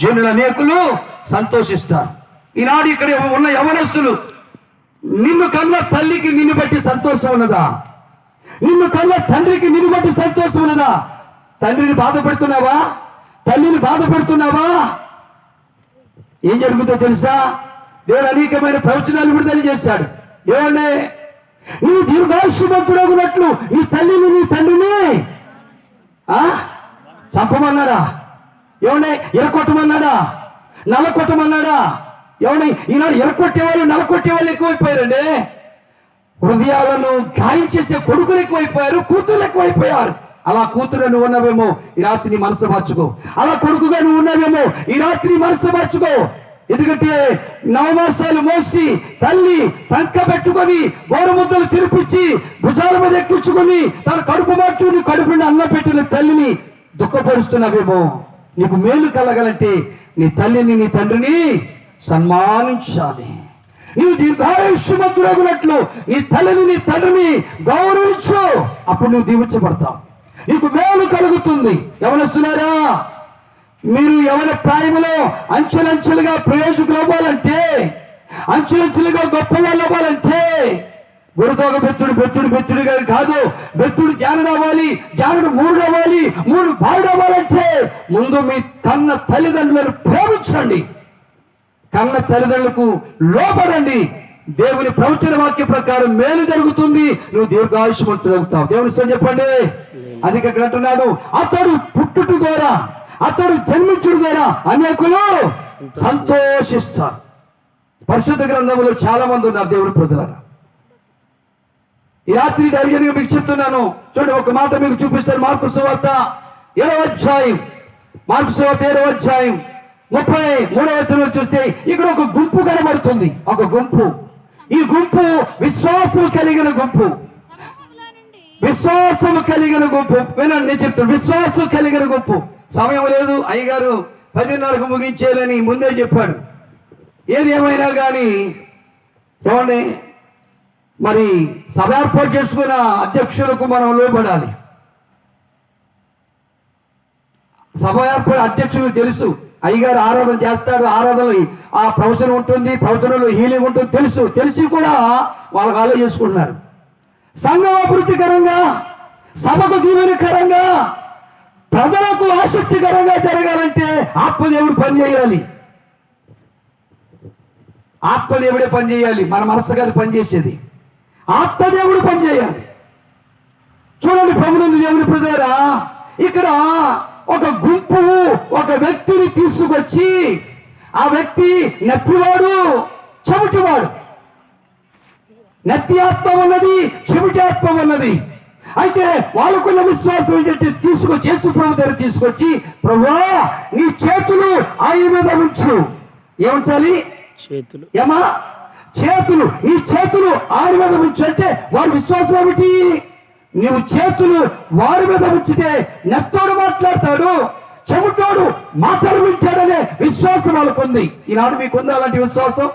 జనుల నేకులు సంతోషిస్తారు. ఈనాడు ఇక్కడ ఉన్న యవనస్తులు నిన్ను కన్న తల్లికి నిన్ను బట్టి సంతోషం ఉన్నదా? నిన్ను కన్న తండ్రికి నిన్ను బట్టి సంతోషం ఉన్నదా? తండ్రిని బాధపడుతున్నావా? తల్లిని బాధపడుతున్నావా? ఏం జరుగుతుందో తెలుసా? దేవుడు అనేకమైన ప్రవచనాలు విడుదల చేశాడు. ఏమండి నీ దీర్ఘాయుష్యమంతుడగునట్లు నీ తల్లిని నీ తండ్రిని ఆ చంపమన్నాడా ఏమండి ఎరకొట్టమన్నాడా? నలకొట్టమన్నాడా? ఏమండి ఈనాడు ఎరకొట్టే వాళ్ళు నలకొట్టే వాళ్ళు ఎక్కువైపోయారండి. హృదయాలను గాయం చేసే కొడుకులు ఎక్కువైపోయారు కూతురు ఎక్కువైపోయారు. అలా కూతురు నువ్వు ఉన్నావేమో ఈ రాత్రి నీ మనసు మార్చుకో. అలా కొడుకుగా నువ్వు ఉన్నావేమో ఈ రాత్రి నీ మనసు మార్చుకో. ఎందుకంటే నవమాసాలు మోసి తల్లి చంక పెట్టుకొని గోరముద్దలు తిరిపించి భుజాల మీద ఎక్కించుకొని తన కడుపు మార్చుకుని కడుపుని అన్నం పెట్టిన తల్లిని దుఃఖపరుస్తున్నావేమో. నీకు మేలు కలగాలంటే నీ తల్లిని నీ తండ్రిని సన్మానించాలి. నీవు దీర్ఘాయుష్యమంతుడగునట్లు నీ తల్లిని నీ తండ్రిని గౌరవించు. అప్పుడు నువ్వు దీవించబడతావు. నీకు మేలు కలుగుతుంది. ఎవరొస్తున్నారా మీరు ఎవరి ప్రాయములో అంచెలంచెలుగా ప్రయోజకులు అవ్వాలంటే అంచెలంచెలుగా గొప్ప వాళ్ళు అవ్వాలంటే గురుతోక బెత్తుడు బెత్తుడు బెత్తుడుగా కాదు. బెత్తుడు జానుడు అవ్వాలి జానుడు మూడు అవ్వాలి మూడు బాడు అవ్వాలంటే ముందు మీ కన్న తల్లిదండ్రులను ప్రేమించండి. కన్న తల్లిదండ్రులకు లోపడండి దేవుని ప్రవచన వాక్య ప్రకారం మేలు జరుగుతుంది. నువ్వు దీర్ఘాయుష్మంతుడు అవుతావు. దేవుని ఇష్టం చెప్పండి. అందుకే ఇక్కడ అంటున్నాడు అతడు పుట్టుట ద్వారా అతడు జన్మించుడు ద్వారా అనేకులు సంతోషిస్తారు. పరిశుద్ధ గ్రంథంలో చాలా మంది ఉన్నారు దేవుని ప్రజలారా. రాత్రి ధైర్యంగా మీకు చెప్తున్నాను. చూడండి ఒక మాట మీకు చూపిస్తారు మార్పు సువార్త ఏడవ అధ్యాయం. మార్పు సువార్త ఏడవ అధ్యాయం. ముప్పై మూడవ చూస్తే ఇక్కడ ఒక గుంపు కనబడుతుంది. ఒక గుంపు. ఈ గుంపు విశ్వాసం కలిగిన గుంపు. విశ్వాసం కలిగిన గుంపు. వినండి నేను చెప్తాను విశ్వాసం కలిగిన గుంపు. సమయం లేదు. అయ్యగారు పదిన్నరకు ముగించేయాలని ముందే చెప్పాడు. ఏది ఏమైనా కానీ ఏమండి మరి సభ ఏర్పాటు చేసుకున్న అధ్యక్షులకు మనం లోపడాలి సభ ఏర్పాటు అధ్యక్షులకు తెలుసు అయ్యగారు ఆరాధన చేస్తాడు ఆరాధనలు ఆ ప్రవచనం ఉంటుంది ప్రవచనంలో హీలింగ్ ఉంటుంది తెలుసు. తెలిసి కూడా వాళ్ళకి ఆలో చేసుకుంటున్నారు. సంఘం అభివృద్ధికరంగా సభకు దీవెనకరంగా ప్రజలకు ఆసక్తికరంగా జరగాలంటే ఆత్మదేవుడు పనిచేయాలి ఆత్మదేవుడే పని చేయాలి. మన మనసు కాదు పని చేసేది. ఆత్మదేవుడు పని చేయాలి. చూడండి ప్రభునందు దేవుని ప్రజారా ఇక్కడ ఒక గుంపు ఒక వ్యక్తిని తీసుకొచ్చి ఆ వ్యక్తి నెత్తివాడు చెమటివాడు. నెత్తి ఆత్మ ఉన్నది చెవిటి ఆత్మ ఉన్నది. అయితే వాళ్ళకున్న విశ్వాసం ఏంటంటే తీసుకొచ్చి యేసు ప్రభు దగ్గర తీసుకొచ్చి ప్రభువా నీ చేతులు ఆయన మీద ఉంచు. ఏముంచాలి? చేతులు. ఏమా? చేతులు ఈ చేతులు ఆయన మీద ఉంచంటే వారి విశ్వాసం ఏమిటి? నీవు చేతులు వారి మీద ఉంచితే నెత్తోడు మాట్లాడతాడు చెమటోడు మాటలు వింటాడనే విశ్వాసం వాళ్ళకు ఉంది. ఈనాడు మీకు ఉందా అలాంటి విశ్వాసం?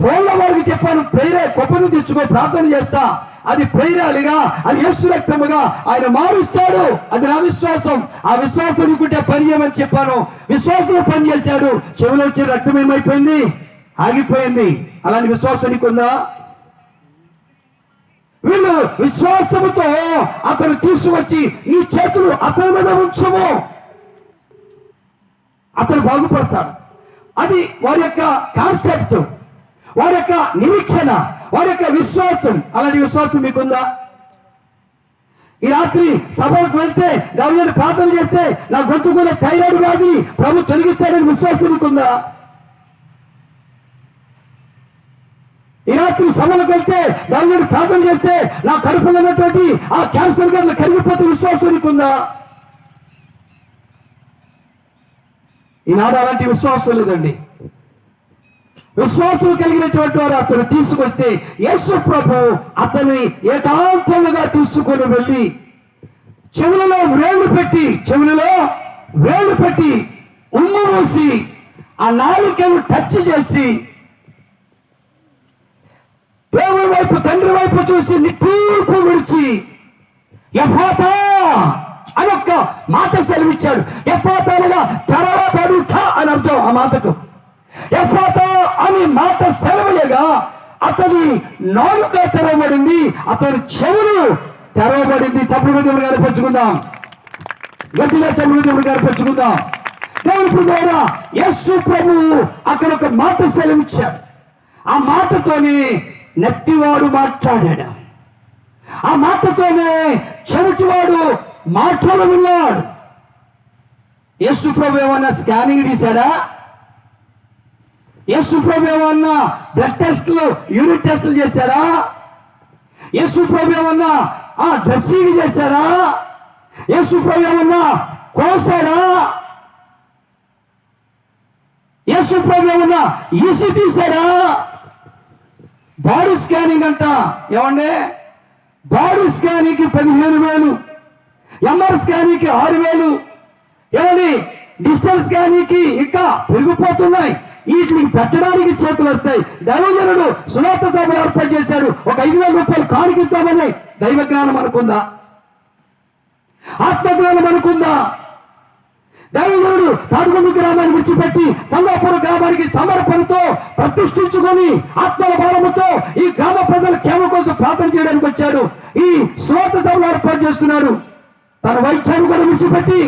ఫోన్లో వారికి చెప్పాను ప్రేరే కొప్పను తెచ్చుకో ప్రార్థన చేస్తా. అది ప్రేరాలిగా అది యేసు రక్తముగా ఆయన మారుస్తాడు. అది నా విశ్వాసం. ఆ విశ్వాసం అనుకుంటే పని చేయమని చెప్పాను. విశ్వాసం పని చేశాడు. చెవిలో వచ్చే రక్తం ఏమైపోయింది? ఆగిపోయింది. అలాంటి విశ్వాసం నీకుందా? వీళ్ళు విశ్వాసముతో అతను తీసుకొచ్చి నీ చేతులు అతని మీద ఉంచము. అతను బాగుపడతాడు. అది వారి యొక్క కాన్సెప్ట్ వారి యొక్క నిరీక్షణ. వారి యొక్క విశ్వాసం. అలాంటి విశ్వాసం మీకుందా? ఈ రాత్రి సభకు వెళ్తే గవర్నమెంట్ ప్రార్థన చేస్తే నా గొంతుకున్న థైరాయిడ్ వ్యాధి ప్రభు తొలగిస్తాడని విశ్వాసం మీకుందా? ఈ రాత్రి సభలకు వెళ్తే గవర్నర్ ప్రార్థన చేస్తే నా కడుపులో ఉన్నటువంటి ఆ క్యాన్సర్ గడ్డలు కరిగిపోతే విశ్వాసం నీకుందా ఈనాడు అలాంటి విశ్వాసం లేదండి. విశ్వాసం కలిగినటువంటి వారు అతను తీసుకొస్తే యేసు ప్రభు అతన్ని ఏకాంతముగా తీసుకొని వెళ్ళి చెవులలో వేళ్ళు పెట్టి చెవులలో వేళ్ళు పెట్టి ఉమ్ము మూసి ఆ నాలుకను టచ్ చేసి దేవుని వైపు తండ్రి వైపు చూసి నిట్టూర్పు విడిచి యఫాతా అని ఒక్క మాట సెలవిచ్చాడు. ఎఫాత అనగా తెరవబడుట అని అర్థం ఆ మాటకు. ఎఫాత అని మాట సెలవయగా అతని నాలుక తెరవబడింది అతని చెవులు తెరవబడింది. చప్పుడు దేవుడు గారు పంచుకుందాం గట్టిగా చప్పుడు దేవుడు గారు పంచుకుందాం దేవుడు ద్వారా యస్సు ప్రభు అక్కడ ఒక మాట సెలవిచ్చాడు ఆ మాటతోనే నెత్తివాడు మాట్లాడాడు. ఆ మాటతోనే చెవిటివాడు మాటలు విన్నాడు యేసు ప్రభు ఏమన్నా స్కానింగ్ తీశాడా? యేసు ప్రభు ఏమన్నా బ్లడ్ టెస్ట్లు యూనిట్ టెస్ట్లు చేశారా? యేసు ప్రభు ఏమన్నా ఆ డ్రెస్సింగ్ చేశారా? యేసు ప్రభు ఏమన్నా కోసాడా యేసు ప్రభు ఏమన్నా ఈసి తీశాడా బాడీ స్కానింగ్ అంట ఏమండి? బాడీ స్కానింగ్కి పదిహేను వేలు ఎంఆర్ స్కానింగ్కి ఆరు వేలు ఏమండి? డిజిటల్ స్కానింగ్కి ఇంకా పెరిగిపోతున్నాయి. వీటిని పెట్టడానికి చేతులు వస్తాయి. దైవజనుడు సునాత సభ ఏర్పాటు చేశాడు. ఒక ఐదు వేల రూపాయలు కానికిద్దామని దైవ జ్ఞానం అనుకుందా? ఆత్మజ్ఞానం అనుకుందా? దైవజనుడు తాడుగుండు గ్రామాన్ని విడిచిపెట్టి సంగాపుర గ్రామానికి సమర్పణతో ప్రతిష్ఠించుకొని ఆత్మల బలముతో ఈ గ్రామ ప్రజల క్షేమ కోసం ప్రార్థన చేయడానికి వచ్చాడు. ఈ స్వార్థ సభలు ఏర్పాటు చేస్తున్నాడు. తన వైద్యాన్ని కూడా విడిచిపెట్టి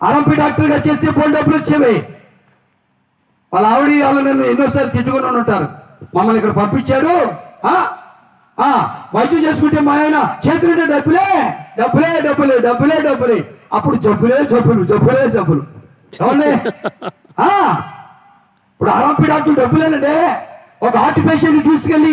అరంపి డాక్టర్గా చేస్తే పోల్ డబ్బులు వచ్చేవి. వాళ్ళ ఆవిడ వాళ్ళు నన్ను ఎన్నోసార్లు తిట్టుకుని ఉంటారు మమ్మల్ని ఇక్కడ పంపించాడు. ఆ? ఆ? వైద్యం చేసుకుంటే మా ఆయన చేతులుంటే డబ్బులే డబ్బులే డబ్బులే డబ్బులే డబ్బులే. అప్పుడు జబ్బులే జబ్బులు జబ్బులే జబ్బులు. చూడలే ఆ? ఇప్పుడు ఆరోపి డాక్టర్ డబ్బులేనండి. ఒక హార్ట్ పేషెంట్ తీసుకెళ్ళి